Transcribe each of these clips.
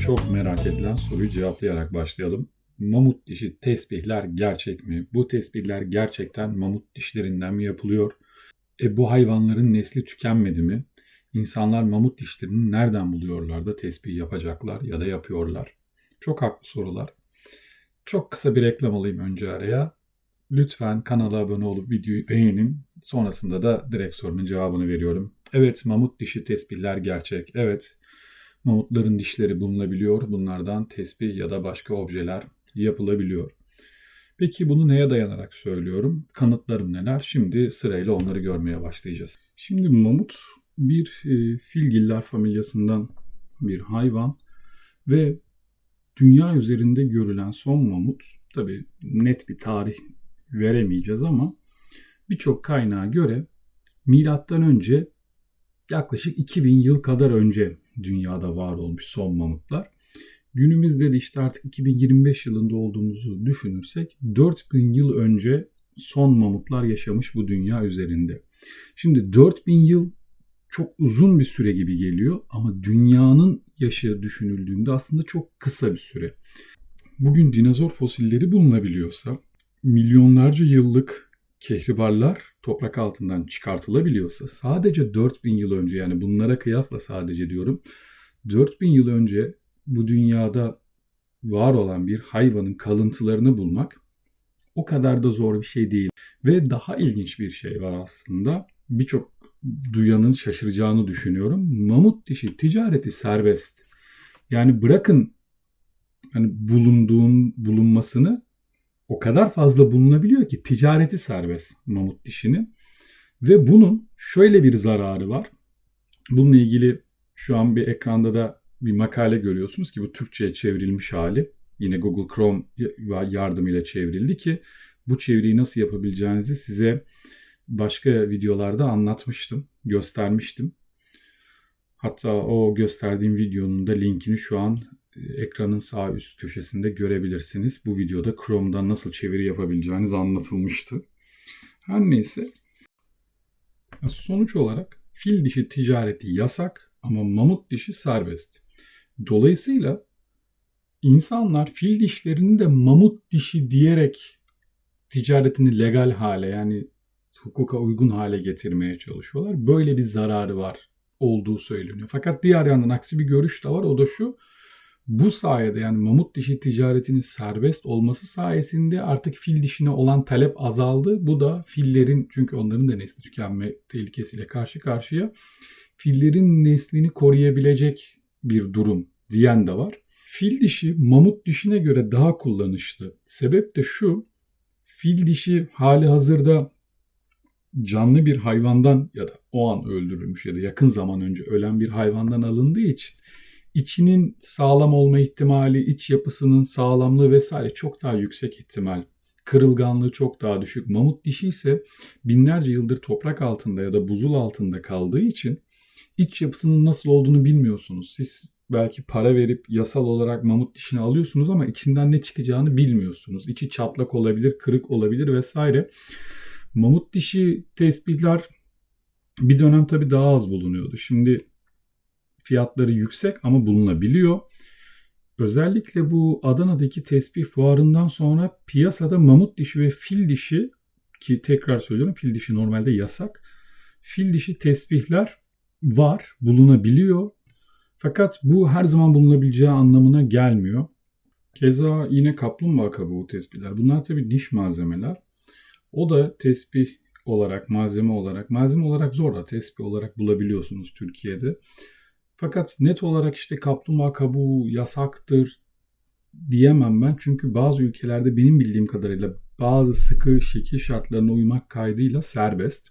çok merak edilen soruyu cevaplayarak başlayalım. Mamut dişi tesbihler gerçek mi? Bu tesbihler gerçekten mamut dişlerinden mi yapılıyor? E bu hayvanların nesli tükenmedi mi? İnsanlar mamut dişlerini nereden buluyorlar da tesbih yapacaklar ya da yapıyorlar? Çok haklı sorular. Çok kısa bir reklam alayım önce araya. Lütfen kanala abone olup videoyu beğenin. Sonrasında da direkt sorunun cevabını veriyorum. Evet mamut dişi tesbihler gerçek. Evet mamutların dişleri bulunabiliyor. Bunlardan tesbih ya da başka objeler yapılabiliyor. Peki bunu neye dayanarak söylüyorum? Kanıtlarım neler? Şimdi sırayla onları görmeye başlayacağız. Şimdi mamut bir e, filgiller familyasından bir hayvan ve dünya üzerinde görülen son mamut tabi net bir tarih veremeyeceğiz ama birçok kaynağa göre milattan önce yaklaşık 2000 yıl kadar önce dünyada var olmuş son mamutlar. Günümüzde de işte artık 2025 yılında olduğumuzu düşünürsek 4000 yıl önce son mamutlar yaşamış bu dünya üzerinde. Şimdi 4000 yıl çok uzun bir süre gibi geliyor ama dünyanın yaşı düşünüldüğünde aslında çok kısa bir süre. Bugün dinozor fosilleri bulunabiliyorsa, milyonlarca yıllık kehribarlar toprak altından çıkartılabiliyorsa sadece 4000 yıl önce yani bunlara kıyasla sadece diyorum 4000 yıl önce bu dünyada var olan bir hayvanın kalıntılarını bulmak o kadar da zor bir şey değil. Ve daha ilginç bir şey var aslında. Birçok duyanın şaşıracağını düşünüyorum. Mamut dişi ticareti serbest. Yani bırakın hani bulunduğun bulunmasını o kadar fazla bulunabiliyor ki ticareti serbest mamut dişinin. Ve bunun şöyle bir zararı var. Bununla ilgili şu an bir ekranda da bir makale görüyorsunuz ki bu Türkçe'ye çevrilmiş hali. Yine Google Chrome yardımıyla çevrildi ki bu çeviriyi nasıl yapabileceğinizi size başka videolarda anlatmıştım, göstermiştim. Hatta o gösterdiğim videonun da linkini şu an ekranın sağ üst köşesinde görebilirsiniz. Bu videoda Chrome'dan nasıl çeviri yapabileceğiniz anlatılmıştı. Her neyse. Sonuç olarak fil dişi ticareti yasak ama mamut dişi serbest. Dolayısıyla insanlar fil dişlerini de mamut dişi diyerek ticaretini legal hale yani hukuka uygun hale getirmeye çalışıyorlar. Böyle bir zararı var olduğu söyleniyor. Fakat diğer yandan aksi bir görüş de var. O da şu. Bu sayede yani mamut dişi ticaretinin serbest olması sayesinde artık fil dişine olan talep azaldı. Bu da fillerin çünkü onların da nesli tükenme tehlikesiyle karşı karşıya fillerin neslini koruyabilecek bir durum diyen de var. Fil dişi mamut dişine göre daha kullanışlı. Sebep de şu. Fil dişi hali hazırda canlı bir hayvandan ya da o an öldürülmüş ya da yakın zaman önce ölen bir hayvandan alındığı için içinin sağlam olma ihtimali, iç yapısının sağlamlığı vesaire çok daha yüksek ihtimal. Kırılganlığı çok daha düşük. Mamut dişi ise binlerce yıldır toprak altında ya da buzul altında kaldığı için iç yapısının nasıl olduğunu bilmiyorsunuz. Siz belki para verip yasal olarak mamut dişini alıyorsunuz ama içinden ne çıkacağını bilmiyorsunuz. İçi çatlak olabilir, kırık olabilir vesaire. Mamut dişi tespitler bir dönem tabii daha az bulunuyordu. Şimdi fiyatları yüksek ama bulunabiliyor. Özellikle bu Adana'daki tespih fuarından sonra piyasada mamut dişi ve fil dişi ki tekrar söylüyorum fil dişi normalde yasak. Fil dişi tesbihler var, bulunabiliyor. Fakat bu her zaman bulunabileceği anlamına gelmiyor. Keza yine kaplumbağa kabuğu tespihler. Bunlar tabii diş malzemeler. O da tesbih olarak, malzeme olarak, malzeme olarak zor da tesbih olarak bulabiliyorsunuz Türkiye'de. Fakat net olarak işte kaplumbağa kabuğu yasaktır diyemem ben. Çünkü bazı ülkelerde benim bildiğim kadarıyla bazı sıkı şekil şartlarına uymak kaydıyla serbest.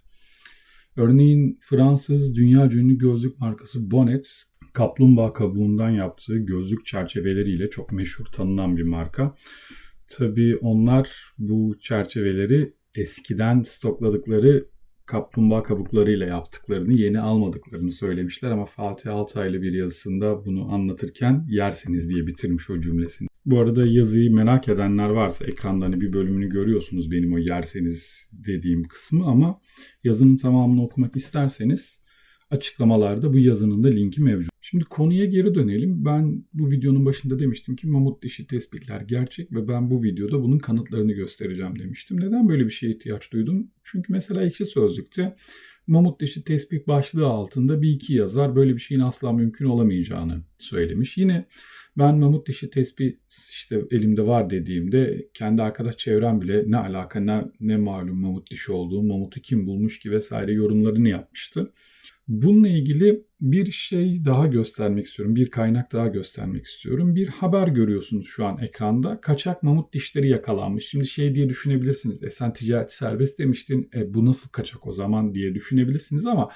Örneğin Fransız dünya ünlü gözlük markası Bonnet kaplumbağa kabuğundan yaptığı gözlük çerçeveleriyle çok meşhur tanınan bir marka. Tabii onlar bu çerçeveleri eskiden stokladıkları kaplumbağa kabuklarıyla yaptıklarını, yeni almadıklarını söylemişler ama Fatih Altaylı bir yazısında bunu anlatırken yerseniz diye bitirmiş o cümlesini. Bu arada yazıyı merak edenler varsa ekranda hani bir bölümünü görüyorsunuz benim o yerseniz dediğim kısmı ama yazının tamamını okumak isterseniz açıklamalarda bu yazının da linki mevcut. Şimdi konuya geri dönelim. Ben bu videonun başında demiştim ki mamut dişi tespitler gerçek ve ben bu videoda bunun kanıtlarını göstereceğim demiştim. Neden böyle bir şeye ihtiyaç duydum? Çünkü mesela ekşi sözlükte mamut dişi tespit başlığı altında bir iki yazar böyle bir şeyin asla mümkün olamayacağını söylemiş. Yine ben mamut dişi tespih işte elimde var dediğimde kendi arkadaş çevrem bile ne alaka ne, ne malum mamut dişi olduğu, mamutu kim bulmuş ki vesaire yorumlarını yapmıştı. Bununla ilgili bir şey daha göstermek istiyorum. Bir kaynak daha göstermek istiyorum. Bir haber görüyorsunuz şu an ekranda. Kaçak mamut dişleri yakalanmış. Şimdi şey diye düşünebilirsiniz. E sen ticaret serbest demiştin. E bu nasıl kaçak o zaman diye düşünebilirsiniz ama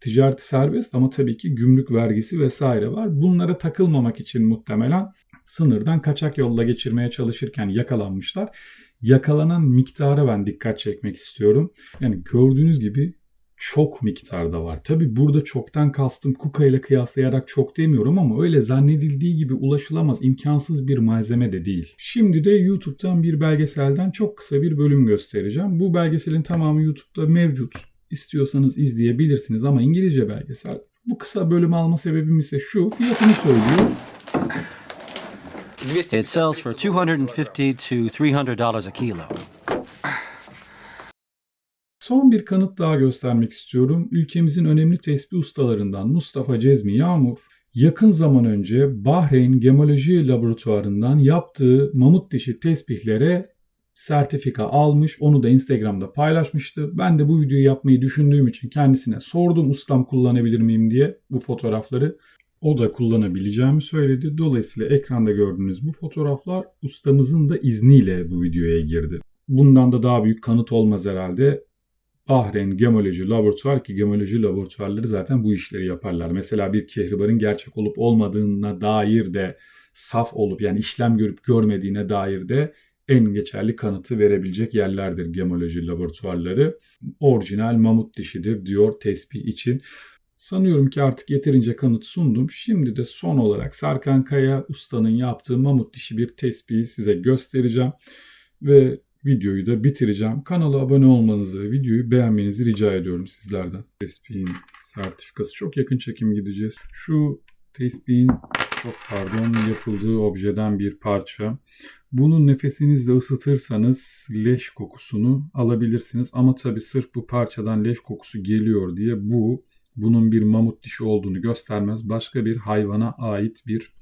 ticareti serbest ama tabii ki gümrük vergisi vesaire var. Bunlara takılmamak için muhtemelen sınırdan kaçak yolla geçirmeye çalışırken yakalanmışlar. Yakalanan miktara ben dikkat çekmek istiyorum. Yani gördüğünüz gibi çok miktarda var. Tabi burada çoktan kastım kuka ile kıyaslayarak çok demiyorum ama öyle zannedildiği gibi ulaşılamaz, imkansız bir malzeme de değil. Şimdi de YouTube'dan bir belgeselden çok kısa bir bölüm göstereceğim. Bu belgeselin tamamı YouTube'da mevcut. İstiyorsanız izleyebilirsiniz ama İngilizce belgesel. Bu kısa bölüm alma sebebim ise şu. Fiyatını söylüyor. It sells for 250 to 300 dollars a kilo. Son bir kanıt daha göstermek istiyorum. Ülkemizin önemli tespih ustalarından Mustafa Cezmi Yağmur, yakın zaman önce Bahreyn Gemoloji Laboratuvarı'ndan yaptığı mamut dişi tespihlere sertifika almış. Onu da Instagram'da paylaşmıştı. Ben de bu videoyu yapmayı düşündüğüm için kendisine sordum ustam kullanabilir miyim diye bu fotoğrafları. O da kullanabileceğimi söyledi. Dolayısıyla ekranda gördüğünüz bu fotoğraflar ustamızın da izniyle bu videoya girdi. Bundan da daha büyük kanıt olmaz herhalde. Bahreyn Gemoloji Laboratuvar ki gemoloji laboratuvarları zaten bu işleri yaparlar. Mesela bir kehribarın gerçek olup olmadığına dair de saf olup yani işlem görüp görmediğine dair de en geçerli kanıtı verebilecek yerlerdir gemoloji laboratuvarları. Orijinal mamut dişidir diyor tespih için. Sanıyorum ki artık yeterince kanıt sundum. Şimdi de son olarak Sarkan Kaya Usta'nın yaptığı mamut dişi bir tespihi size göstereceğim. Ve videoyu da bitireceğim. Kanala abone olmanızı, videoyu beğenmenizi rica ediyorum sizlerden. Tespihin sertifikası çok yakın çekim gideceğiz. Şu tespihin çok pardon yapıldığı objeden bir parça. Bunu nefesinizle ısıtırsanız leş kokusunu alabilirsiniz. Ama tabi sırf bu parçadan leş kokusu geliyor diye bu bunun bir mamut dişi olduğunu göstermez. Başka bir hayvana ait bir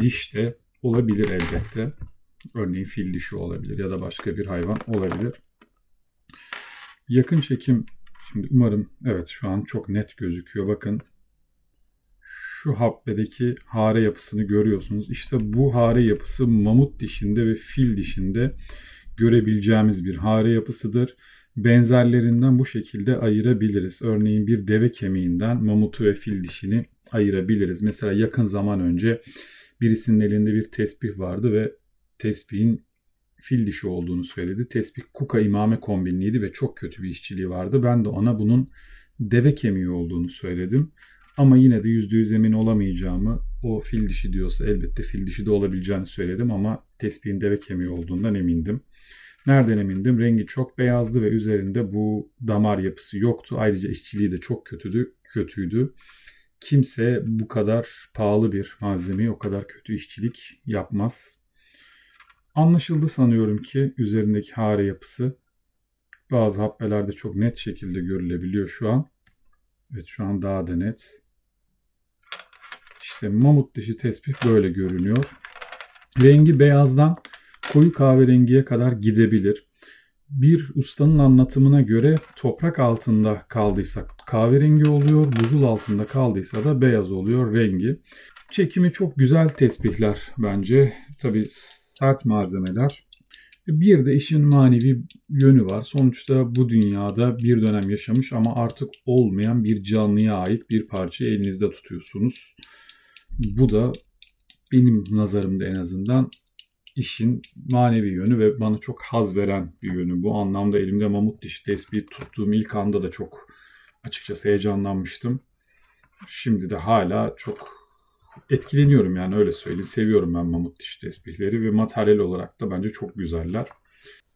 diş de olabilir elbette. Örneğin fil dişi olabilir ya da başka bir hayvan olabilir. Yakın çekim şimdi umarım evet şu an çok net gözüküyor. Bakın şu habbedeki hare yapısını görüyorsunuz. İşte bu hare yapısı mamut dişinde ve fil dişinde görebileceğimiz bir hare yapısıdır. Benzerlerinden bu şekilde ayırabiliriz. Örneğin bir deve kemiğinden mamutu ve fil dişini ayırabiliriz. Mesela yakın zaman önce birisinin elinde bir tesbih vardı ve tesbihin fil dişi olduğunu söyledi. Tesbih kuka imame kombinliydi ve çok kötü bir işçiliği vardı. Ben de ona bunun deve kemiği olduğunu söyledim. Ama yine de %100 emin olamayacağımı o fil dişi diyorsa elbette fil dişi de olabileceğini söyledim ama tespihin deve kemiği olduğundan emindim. Nereden emindim? Rengi çok beyazdı ve üzerinde bu damar yapısı yoktu. Ayrıca işçiliği de çok kötüydü. kötüydü. Kimse bu kadar pahalı bir malzemeyi o kadar kötü işçilik yapmaz. Anlaşıldı sanıyorum ki üzerindeki hare yapısı bazı habbelerde çok net şekilde görülebiliyor şu an. Evet şu an daha da net. İşte mamut dişi tespih böyle görünüyor. Rengi beyazdan koyu kahverengiye kadar gidebilir. Bir ustanın anlatımına göre toprak altında kaldıysa kahverengi oluyor, buzul altında kaldıysa da beyaz oluyor rengi. Çekimi çok güzel tesbihler bence. Tabi sert malzemeler. Bir de işin manevi yönü var. Sonuçta bu dünyada bir dönem yaşamış ama artık olmayan bir canlıya ait bir parça elinizde tutuyorsunuz. Bu da benim nazarımda en azından işin manevi yönü ve bana çok haz veren bir yönü. Bu anlamda elimde mamut dişi tespih tuttuğum ilk anda da çok açıkçası heyecanlanmıştım. Şimdi de hala çok etkileniyorum yani öyle söyleyeyim. Seviyorum ben mamut diş tesbihleri ve materyal olarak da bence çok güzeller.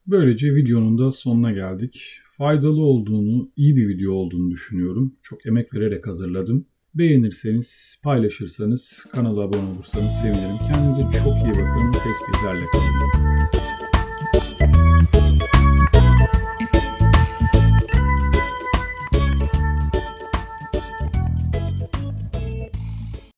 Böylece videonun da sonuna geldik. Faydalı olduğunu, iyi bir video olduğunu düşünüyorum. Çok emek vererek hazırladım. Beğenirseniz, paylaşırsanız, kanala abone olursanız sevinirim. Kendinize çok iyi bakın. Tesbihlerle kalın.